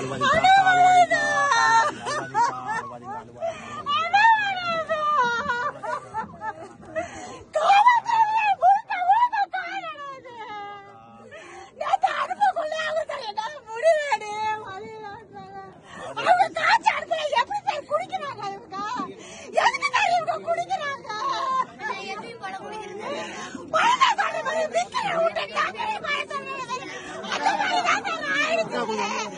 வர முடியாத எங்க எங்களை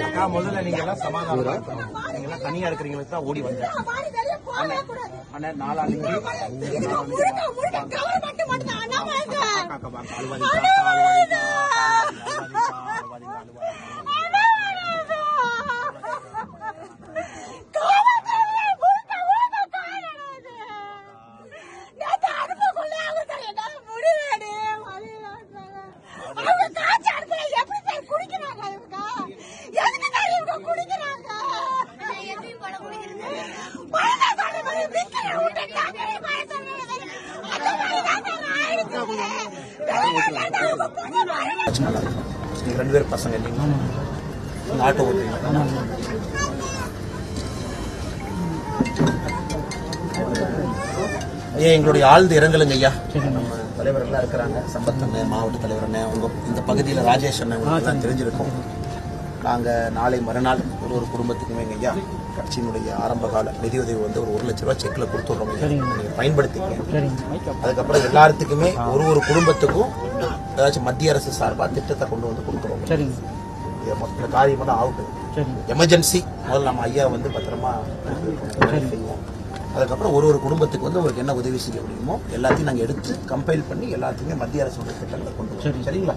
அக்கா முதல்ல நீங்க எல்லாம் சமாதானம் நீங்க எல்லாம் தனியா இருக்கிறீங்களுக்கு தான் ஓடி வந்தேன் அண்ணன் நாலாம் அழுவாதீங்க அழுவாதீங்க அழுவாதீங்க ரெண்டு பேரும் பசங்க இல்லைங்களா நீங்க ஆட்டோ ஓட்டுறீங்களா ஐயா எங்களுடைய ஆழ்ந்த இறங்கலுங்க ஐயா. தலைவர்கள்லாம் இருக்கிறாங்க. சம்பத் அண்ணன் மாவட்ட தலைவர் அண்ணன் உங்க இந்த பகுதியில் ராஜேஷ் அண்ணன் உங்களுக்கு தான் தெரிஞ்சிருக்கும் நாளை மறுநாள் ஒரு ஒரு குடும்பத்துக்குமே ஐயா. கட்சியினுடைய ஆரம்ப கால நிதியுதவி வந்து ஒரு ஒரு லட்ச ரூபாய் செக்ல கொடுத்துடுறோம். பயன்படுத்திக்க அதுக்கப்புறம் எல்லாத்துக்குமே ஒரு ஒரு குடும்பத்துக்கும் ஏதாச்சும் மத்திய அரசு சார்பா திட்டத்தை கொண்டு வந்து கொடுக்குறோம் மொத்த காரியம் தான் ஆகட்டும் எமர்ஜென்சி முதல்ல நம்ம ஐயா வந்து பத்திரமா செய்வோம். அதுக்கப்புறம் ஒரு ஒரு குடும்பத்துக்கு வந்து உங்களுக்கு என்ன உதவி செய்ய முடியுமோ எல்லாத்தையும் நாங்க எடுத்து கம்பைல் பண்ணி எல்லாத்தையுமே மத்திய அரசோட திட்டங்களை கொண்டு சரிங்களா?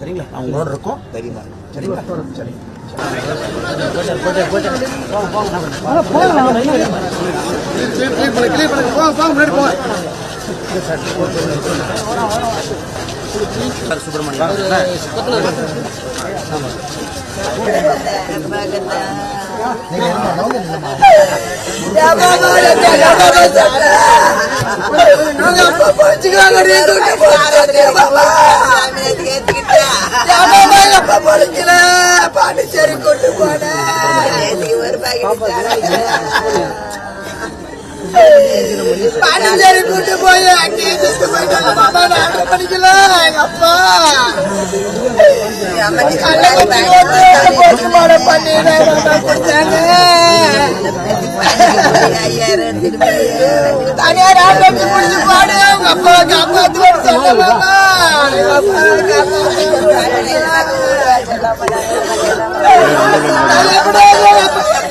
சரிங்களா? நான் உங்களோட இருக்கோம். தைரியமா இருக்கும். சரிங்களா? சரி. சார். சுப்பிரமணியம் பாண்டிச்சேரி கொண்டு போனேன் பாண்டிச்சேரி கூட்டு போய் அங்கேயே செத்து போயிட்டாங்க நான் எங்க அப்பா தனியார்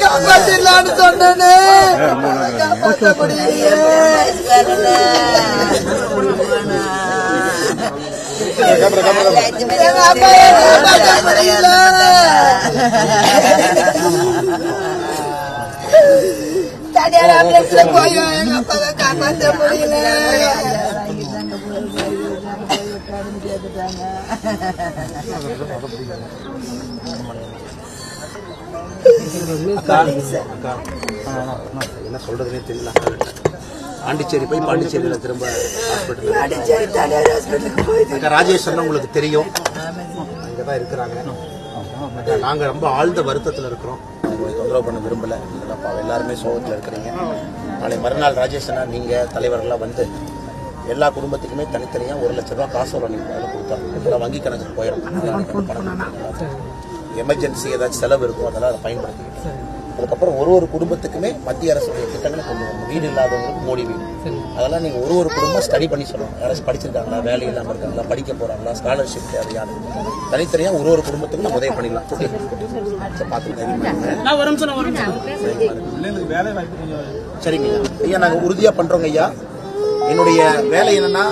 காப்பாத்திடலான்னு சொன்னேன்னு தனியார் ஆம்புலன்ஸ்ல போய் எங்க அப்பாவை காப்பாற்ற முடியல என்ன சொல்றதுனே தெரியல. பாண்டிச்சேரி போய் பாண்டிச்சேரியில திரும்ப ஹாஸ்பிட்டல் அண்ணா உங்களுக்கு தெரியும். இங்க தான் இருக்கிறாங்க. அக்கா, நாங்க ரொம்ப ஆழ்ந்த வருத்தத்துல இருக்கிறோம். உங்களை தொந்தரவு பண்ண விரும்பல. அப்பா எல்லாருமே சோகத்துல இருக்கிறீங்க. நாளை மறுநாள் ராஜேஷ் அண்ணா நீங்க தலைவர்கள்லாம் வந்து எல்லா குடும்பத்துக்குமே தனித்தனியா ஒரு லட்ச ரூபாய் காசு வர நீங்க அதில் கொடுத்தாங்க வங்கி கணக்கு போயிடும். எமர்ஜென்சி ஏதாச்சும் செலவு இருக்கும் அதெல்லாம் அதை பயன்படுத்திக்கிட்டு. அதுக்கப்புறம் ஒரு ஒரு குடும்பத்துக்குமே மத்திய அரசுடைய திட்டங்களை கொண்டு வரணும். வீடு இல்லாதவங்களுக்கு மோடி வீடு. அதெல்லாம் நீங்க ஒரு ஒரு குடும்பம் ஸ்டடி பண்ணி சொல்லணும். யாராச்சும் படிச்சிருக்காங்களா வேலை இல்லாம இருக்காங்களா படிக்க போறாங்களா ஸ்காலர்ஷிப் தேவையான தனித்தனியா ஒரு ஒரு குடும்பத்துக்கும் நம்ம உதவி பண்ணிடலாம். ஓகே சரி, பார்த்து தைரியமா இருங்க. சரிங்க ஐயா. ஐயா நாங்க உறுதியா பண்றோங்க ஐயா. என்னுடைய வேலை என்னன்னா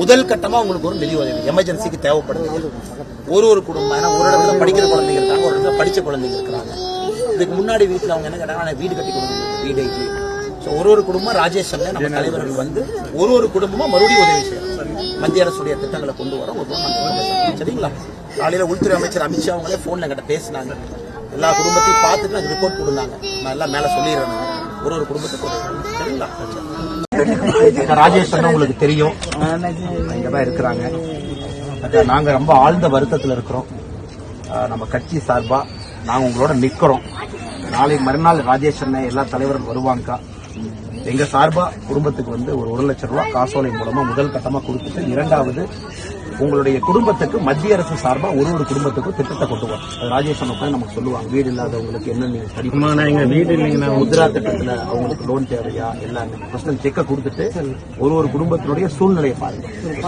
முதல் கட்டமா உங்களுக்கு ஒரு நிதி உதவி எமர்ஜென்சிக்கு தேவைப்படுது. ஒரு ஒரு குடும்பம் ஏன்னா ஒரு இடத்துல படிக்கிற குழந்தைங்க இருக்காங்க ஒரு இடத்துல படிச்ச குழந்தைங்க இருக்கிறாங்க. இதுக்கு முன்னாடி வீட்டில் அவங்க என்ன கேட்டாங்க வீடு கட்டி கொடுங்க வீடு ஸோ ஒரு ஒரு குடும்பம் ராஜேஷ் நம்ம தலைவர்கள் வந்து ஒரு ஒரு குடும்பமா மறுபடியும் உதவி செய்யணும். மத்திய அரசுடைய திட்டங்களை கொண்டு வர ஒரு சரிங்களா? காலையில் உள்துறை அமைச்சர் அமித்ஷா அவங்களே ஃபோனில் எங்கிட்ட பேசினாங்க. எல்லா குடும்பத்தையும் பார்த்துட்டு எனக்கு ரிப்போர்ட் கொடுத்தாங்க. நான் எல்லாம் மேலே சொல்லிடுறேன் ஒரு ஒரு குடும்பத்துக்கு ராஜேஷ் அண்ணா உங்களுக்கு தெரியும். இங்கே தான் இருக்கிறாங்க. நாங்கள் நாங்க ரொம்ப ஆழ்ந்த வருத்தத்துல இருக்கிறோம். நம்ம கட்சி சார்பா நாங்க உங்களோட நிக்கிறோம். நாளை மறுநாள் ராஜேஷ் அண்ணன் எல்லா தலைவரும் வருவாங்கக்கா. எங்க சார்பா குடும்பத்துக்கு வந்து ஒரு ஒரு லட்சம் ரூபாய் காசோலை மூலமா முதல் கட்டமா கொடுத்துட்டு இரண்டாவது உங்களுடைய குடும்பத்துக்கு மத்திய அரசு சார்பா ஒரு ஒரு குடும்பத்துக்கும் திட்டத்தை கொண்டு வரும் ராஜேஷ் உட்கார்ந்து நமக்கு சொல்லுவாங்க. வீடு இல்லாதவங்களுக்கு என்ன நீங்க படிப்பு வீடு இல்லைங்கன்னா முத்ரா திட்டத்துல அவங்களுக்கு லோன் தேவையா? எல்லாமே. ஃபர்ஸ்ட் செக்கை கொடுத்துட்டு ஒரு ஒரு குடும்பத்தினுடைய சூழ்நிலையை பாருங்க.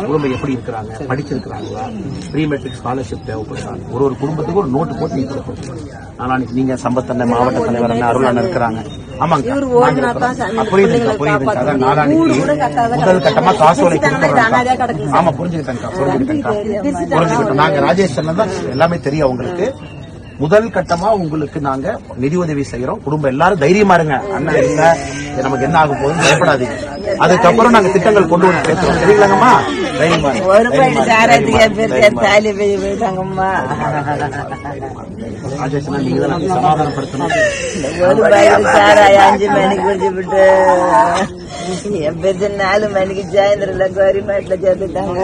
குடும்பம் எப்படி இருக்கிறாங்க? படிச்சிருக்கிறாங்களா? ப்ரீ மெட்ரிக் ஸ்காலர்ஷிப் தேவைப்படுறாங்க ஒரு ஒரு குடும்பத்துக்கு ஒரு நோட்டு போட்டு நீங்க கொடுக்கணும். நாளைக்கு நீங்க சம்பத்தண்ண மாவட்ட தலைவர் அண்ணன் அருள் அண்ணன் இருக்கிறாங்க. ஆமாங்க. புரியுதுங்க புரியுதுங்க அதான் நாளானிக்கு முதல் கட்டமா காசோலை கொடுத்துறோம் ஆமா புரிஞ்சுக்கிட்டேன்க்கா புரிஞ்சுக்கிட்டேன்க்கா புரிஞ்சுக்கிட்டோம். நாங்க ராஜேஷ் தான் எல்லாமே தெரியும் உங்களுக்கு முதல் கட்டமா உங்களுக்கு நாங்க நிதி உதவி செய்யறோம். குடும்பம் எல்லாரும் தைரியமா இருங்க. அண்ணன் இல்ல நமக்கு என்ன ஆகும் போகுதுன்னு பயப்படாதீங்க. அதுக்கப்புறம் நாங்க திட்டங்கள் கொண்டு வந்து பேசுறோம் சரிங்களாங்கம்மா தைரியமா அண்ணா நீங்க தான் சமாதானப்படுத்தணும். சாராய் அஞ்சு மணிக்கு குடிச்சு விட்டு என் பெருசு நாலு மணிக்கு சாயந்தரம்ல கவர்மெண்ட்ல சேர்த்துட்டாங்க.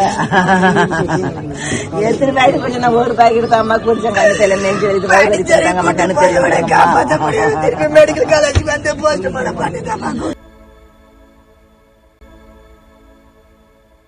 எத்தனை பாக்கெட் குடிச்சா ஒரு பாக்கெட் தான் அம்மா குடிச்சேன் கண்ணு தெரியல நெஞ்சு வலிக்கு வலிச்சு அம்மா கண்ணு தெரியல திருப்பி மெடிக்கல் காலேஜ் வந்து போஸ்ட் பண்ண பண்ணிட்டாங்க